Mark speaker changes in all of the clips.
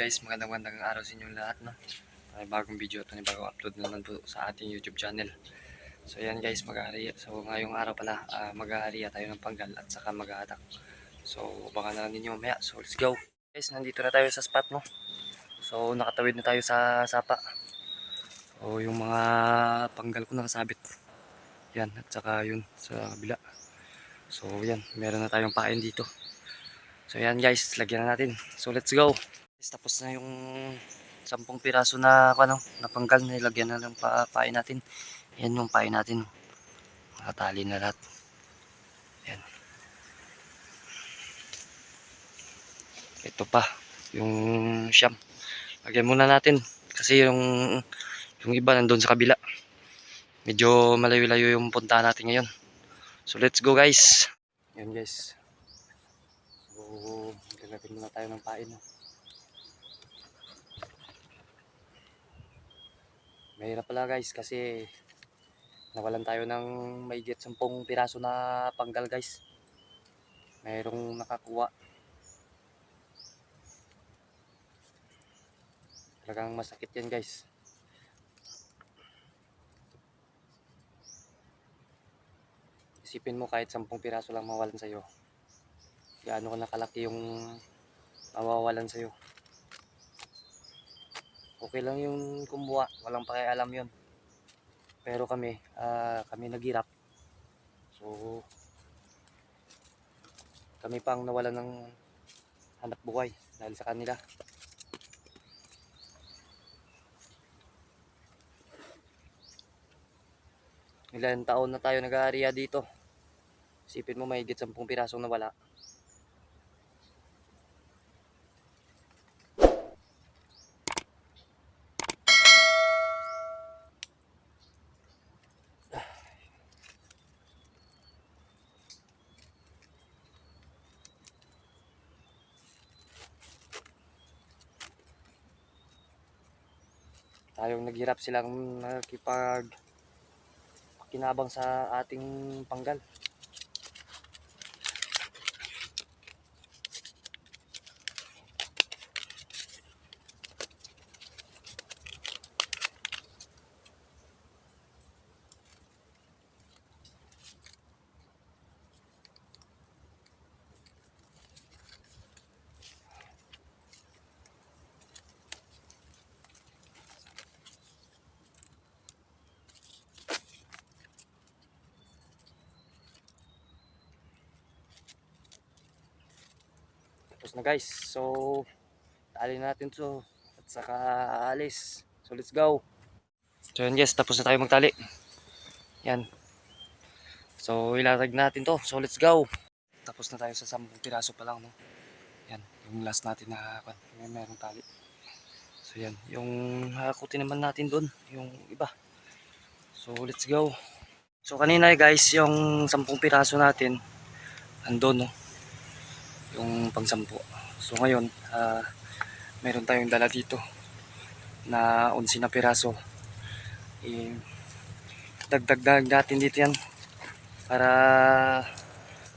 Speaker 1: guys, magandang magandang araw sa inyong lahat no. Ay bagong video at bagong upload na naman po sa ating YouTube channel. So yan guys, mag-aariya. So ngayong araw pala, uh, mag-aariya tayo ng panggal at saka mag-atak. So baka na lang ninyo mamaya. So let's go. Guys, nandito na tayo sa spot no. So nakatawid na tayo sa sapa. So yung mga panggal ko nakasabit. Yan, at saka yun sa kabila. So yan, meron na tayong pain dito. So yan guys, lagyan na natin. So let's go. Tapos na yung sampung piraso na ano, na panggal na ilagyan na lang pa pain natin. Yan yung pain natin. Nakatali na lahat. Yan. Ito pa, yung siyam. Lagyan muna natin kasi yung yung iba nandun sa kabila. Medyo malayo-layo yung punta natin ngayon. So let's go guys. Yan guys. So, lalagyan muna tayo ng pain. No? Mahirap pala guys kasi nawalan tayo ng maigit 10 piraso na panggal guys. Mayroong nakakuha. Talagang masakit yan guys. Isipin mo kahit 10 piraso lang mawalan sa'yo gaano ka nakalaki yung mawawalan sa'yo. Okay lang yung kumuha, walang pakialam yun. Pero kami, ah, kami naghirap. So, kami pang nawalan ng hanap buhay dahil sa kanila. Ilan taon na tayo nag-aariya dito. Isipin mo may higit 10 pirasong nawala. Tayong naghirap silang nakipag kinabang sa ating panggal. Tapos na guys. So, tali natin to at saka alis. So, let's go. So, yan guys. Tapos na tayo magtali. Yan. So, ilatag natin to. So, let's go. Tapos na tayo sa 10 piraso pa lang, no? Yan. Yung last natin na may merong tali. So, yan. Yung hakutin naman natin doon. Yung iba. So, let's go. So, kanina guys, yung 10 piraso natin, andun, no? Yung pangsampu. So ngayon, ah meron tayong dala dito na 11 na piraso. Eh, dagdag natin dito yan para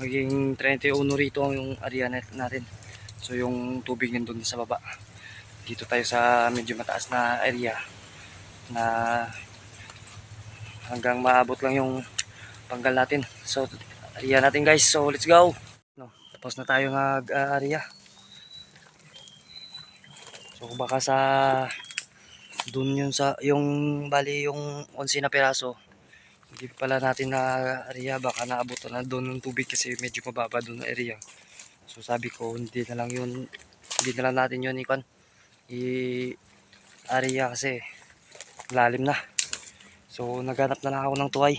Speaker 1: maging 31 rito yung area natin. So yung tubig nandun sa baba. Dito tayo sa medyo mataas na area na hanggang maabot lang yung panggal natin. So area natin guys. So let's go. Tapos na tayo nag-area. So baka sa dun yun sa yung bali yung 11 na piraso. Hindi pala natin na area baka naabot na doon ng tubig kasi medyo mababa doon na area. So sabi ko hindi na lang yun hindi na lang natin yun ikon i area kasi lalim na. So naghanap na lang ako ng tuway.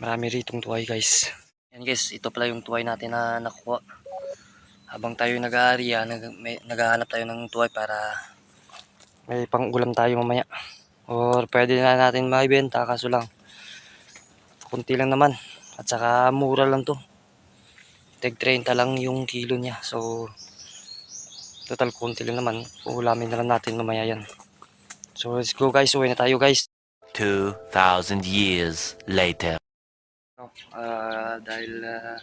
Speaker 1: Marami ritong tuway guys. Yan guys, ito pala yung tuway natin na nakuha. Habang tayo nag-aariya, nag may, naghahanap tayo ng tuway para may pang-ulam tayo mamaya. Or pwede na natin maibenta kaso lang kunti lang naman. At saka mura lang to. Tag 30 lang yung kilo niya. So total kunti lang naman. Ulamin na lang natin mamaya yan. So let's go guys. Uwi na tayo guys.
Speaker 2: 2,000 years later.
Speaker 1: Ah dahil uh,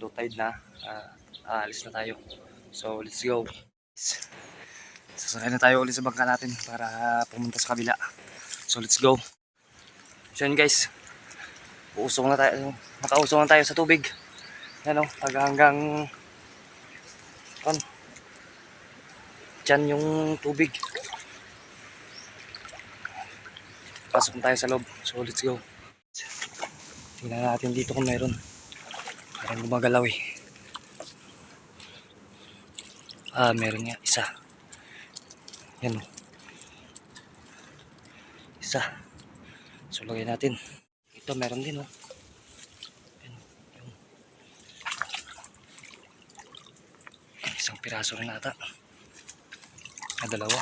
Speaker 1: low tide na, ah, aalis na tayo. So, let's go. Sasakay na tayo ulit sa bangka natin para pumunta sa kabila. So, let's go. So, yun guys. Uusong na tayo. Nakausong na tayo sa tubig. Yan o, pag hanggang... Kan. Diyan yung tubig. Pasok tayo sa loob. So, let's go. Tingnan natin dito kung meron. Parang gumagalaw eh. Ah, meron nga. Isa. Yan o. Isa. So, lagay natin. Ito, meron din o. Yan, yung Isang piraso rin ata. Ah, dalawa.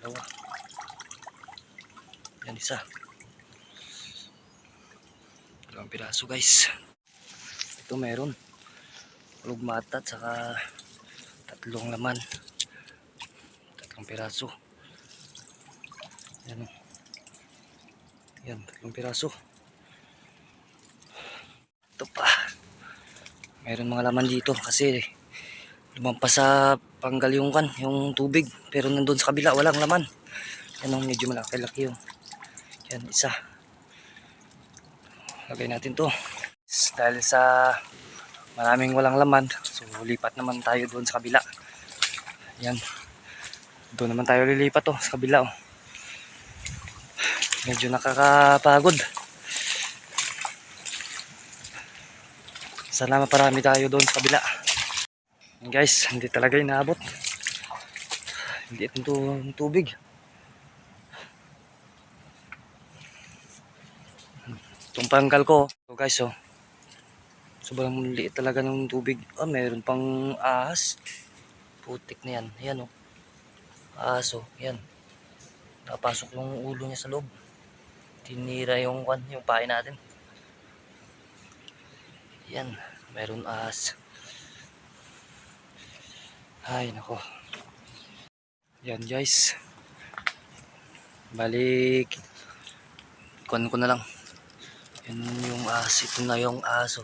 Speaker 1: Dalawa. Yan, isa. Piraso guys. Ito meron. Ulog mata at saka tatlong laman. Tatlong piraso. Yan. Yan, tatlong piraso. Ito pa. Meron mga laman dito kasi lumampas sa panggal yung tubig. Pero nandun sa kabila, walang laman. Yan ang medyo malaki-laki yung. Yan, isa. Lagay natin to. Dahil sa maraming walang laman, so lipat naman tayo doon sa kabila. Yan. Doon naman tayo lilipat to sa kabila. Oh. Medyo nakakapagod. Sana maparami tayo doon sa kabila. Guys, hindi talaga inaabot. Hindi ito tubig. Itong panggal ko. So guys, oh. Sobrang liit talaga ng tubig. Ah, meron pang ahas. Putik na yan. Ayan, oh. Ahas, oh. Yan. Napasok yung ulo niya sa loob. Tinira yung, kwan, yung pain natin. Yan. Meron ahas. Ay, nako. Yan, guys. Balik. Kuan ko na lang. Yun yung ahas. Ito na yung aso.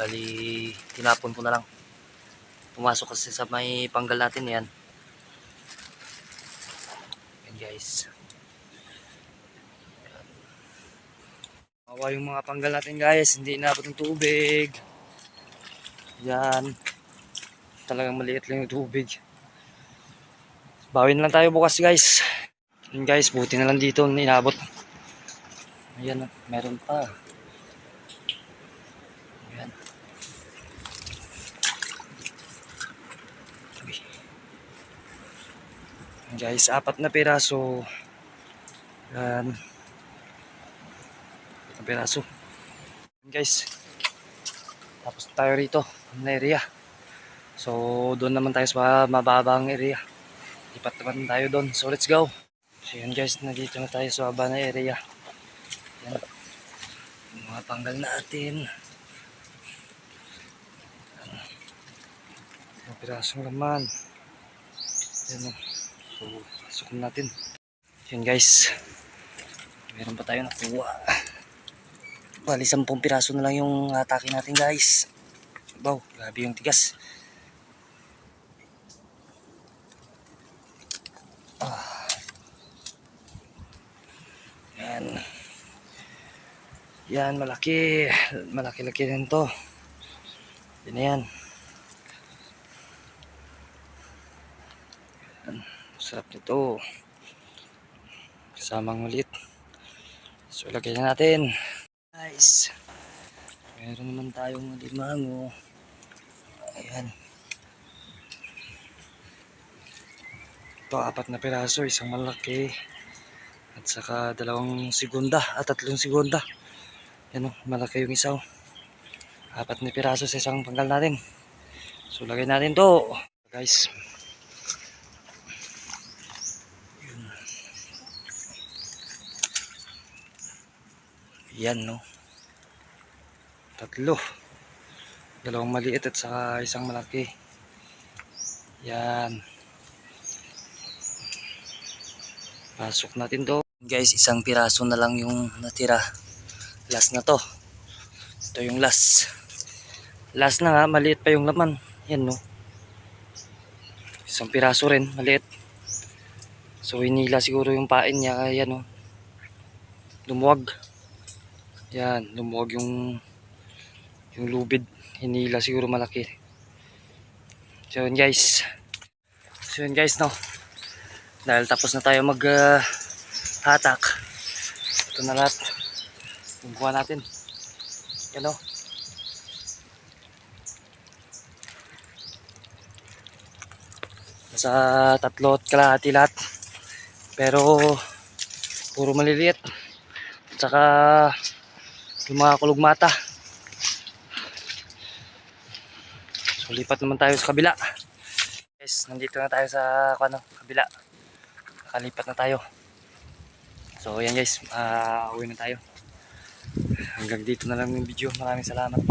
Speaker 1: Bali, tinapon ko na lang. Pumasok kasi sa may panggal natin yan. Yan guys. Awa yung mga panggal natin guys. Hindi inabot ng tubig. Yan. Talagang maliit lang yung tubig. Bawin lang tayo bukas guys. Yan guys, buti na lang dito inabot. Ayan, meron pa. Ayan. Uy. Guys, apat na piraso. Ayan. Apat na piraso. Ayan, Guys. Tapos tayo rito, na area. So, doon naman tayo sa mababang area. Lipat naman tayo doon. So, let's go. So, yun guys, nandito na tayo sa mababa na area. Yan. Mga panggal natin. Yan. Mga pirasong laman. Yan o. So, pasok na natin. Yan guys. Meron pa tayo nakuha. Bali, 10 piraso na lang yung atake natin guys. Wow, grabe yung tigas. Ah. Yan. Yan, malaki. Malaki-laki din to. Yan na yan. Yan. Sarap nito. Kasamang ulit. So, lagyan na natin. Guys. Meron naman tayong limango. Ayan. Ito, apat na piraso. Isang malaki. At saka dalawang segunda at tatlong segunda. Yan o, malaki yung isa o. Apat na piraso sa isang panggal natin. So, lagay natin to. Guys. Yan no. Tatlo. Dalawang maliit at saka isang malaki. Yan. Pasok natin to. Guys, isang piraso na lang yung natira. Last na to. Ito yung last. Last na nga, maliit pa yung laman. Yan no. Isang piraso rin, maliit. So hinila siguro yung pain niya, kaya no. Lumuwag. Yan, lumuwag yung yung lubid. Hinila siguro malaki. So yun guys. So yun guys no. Dahil tapos na tayo mag ah, hatak. Ito na lahat. Yung buwan natin. Yan o. Nasa tatlo at kalahati lahat. Pero puro maliliit. At saka yung mga kulugmata. So lipat naman tayo sa kabila. Guys, nandito na tayo sa ano, kabila. Nakalipat na tayo. So yan guys, uh, uwi na tayo. Hanggang dito na lang yung video. Maraming salamat.